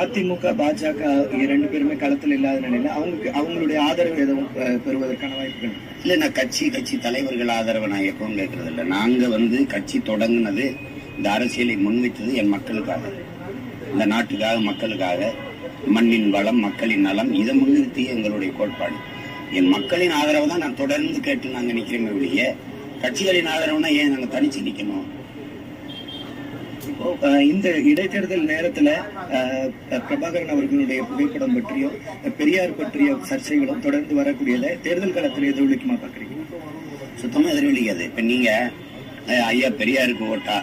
அதிமுக பாஜக இரண்டு பேருமே களத்தில் இல்லாத நிலையில அவங்களுக்கு அவங்களுடைய ஆதரவு எதுவும் பெறுவதற்கான வாய்ப்புகள் இல்லை இல்ல நான் கட்சி கட்சி தலைவர்கள் ஆதரவை நான் எப்பவும் கேட்கறது இல்லை. நாங்க வந்து கட்சி தொடங்கினது இந்த அரசியலை முன்வைத்தது என் மக்களுக்காக. இந்த நாட்டுக்காக மக்களுக்காக. மண்ணின் வளம் மக்களின் நலம் இதை முன்னிறுத்திய எங்களுடைய கோட்பாடு. என் மக்களின் ஆதரவை தான் நான் தொடர்ந்து கேட்டு நாங்கள் நிற்கிறோமே ஒழிய கட்சிகளின் ஆதரவுனா ஏன் நாங்கள் தனிச்சு நிற்கணும் இந்த இடைத்தேர்தல் நேரத்துல பிரபாகரன் அவர்களுடைய புகைப்படம் பற்றியும் பெரியார் பற்றிய சர்ச்சைகளும் தொடர்ந்து வரக்கூடியல தேர்தல் காலத்தில் எதிரொலிக்குமா பாக்குறீங்க சுத்தமா எதிரொலிக்காது இப்ப நீங்க ஐயா பெரியாருக்கு ஓட்டா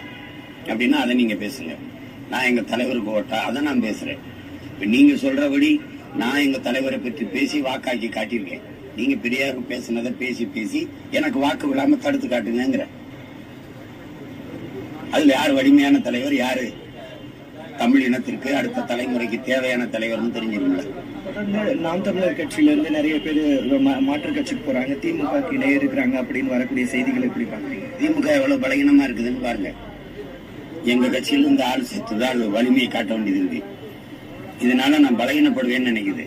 அப்படின்னா அதை நீங்க பேசுங்க. நான் எங்க தலைவருக்கு ஓட்டா அதை நான் பேசுறேன். இப்ப நீங்க சொல்றபடி நான் எங்க தலைவரை பற்றி பேசி வாக்காக்கி காட்டியிருக்கேன். நீங்க பெரியாருக்கு பேசினதை பேசி பேசி எனக்கு வாக்கு விடாம தடுத்து காட்டுங்கிற அதுல யார் வலிமையான தலைவர் யாரு? தமிழ் இனத்திற்கு அடுத்த தலைமுறைக்கு தேவையான தலைவர்னு தெரிஞ்சிருக்கல நாம் தமிழர் கட்சியில இருந்து நிறைய பேர் மாற்றுக் கட்சிக்கு போறாங்க. திமுக இடையே இருக்கிறாங்க அப்படின்னு வரக்கூடிய செய்திகளை எப்படி பாக்குறீங்க திமுக எவ்வளவு பலகீனமா இருக்குதுன்னு பாருங்க. எங்க கட்சியில இந்த ஆள் செத்துதான் வலிமையை காட்ட வேண்டியது இருக்கு. இதனால நான் பலகீனப்படுவேன்னு நினைக்குது.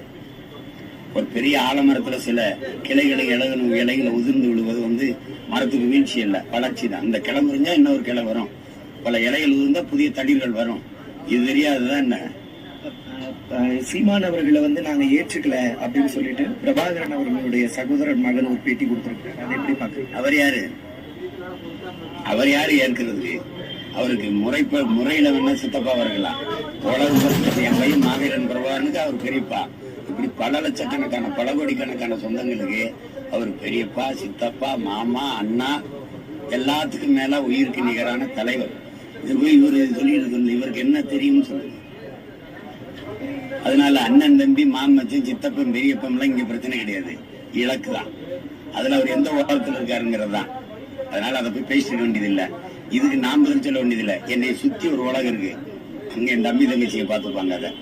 ஒரு பெரிய ஆலமரத்துல சில கிளைகளை இலகணும் இலைகளை உதிர்ந்து விழுவது வந்து மரத்துக்கு வீழ்ச்சி இல்ல வளர்ச்சி தான். இந்த கிளை முறிஞ்சா இன்னொரு கிளை வரும். பல இலைகள் உதிர்ந்தா புதிய தடிர்கள் வரும். இது தெரியாதுதான் என்ன? சீமான் அவர்களை வந்து நாங்க ஏற்றுக்கல அப்படின்னு சொல்லிட்டு பிரபாகரன் அவர்களுடைய சகோதரர் மகன் ஒரு பேட்டி கொடுத்திருக்காரு அதை எப்படி பாக்குறீங்க அவர் யாரு? அவர் யாரு ஏற்கிறது? அவருக்கு முறைப்ப முறையில வேணா சித்தப்பா இருக்கலாம் உலக என் பையன் மாவீரன் பிரபாகரனுக்கு அவர் பெரியப்பா. இப்படி பல லட்சக்கணக்கான பல கோடிக்கணக்கான சொந்தங்களுக்கு அவர் பெரியப்பா சித்தப்பா மாமா அண்ணா எல்லாத்துக்கும் மேல உயிருக்கு நிகரான தலைவர். இது போய் இவரு சொல்லிட்டு இவருக்கு என்ன தெரியும்னு சொல்லுங்க. அதனால அண்ணன் தம்பி மாமச்சு சித்தப்பன் பெரியப்பம் எல்லாம் இங்க பிரச்சனை கிடையாது. இலக்கு தான். அதுல அவர் எந்த ஓரத்தில் இருக்காருங்கிறது தான். அதனால அதை போய் பேசிக்க வேண்டியதில்ல. இதுக்கு நான் பதில் சொல்ல வேண்டியதில்லை. என்னை சுத்தி ஒரு உலகம் இருக்கு. அங்க என் தம்பி தங்கச்சியை பார்த்துப்பாங்க அதை.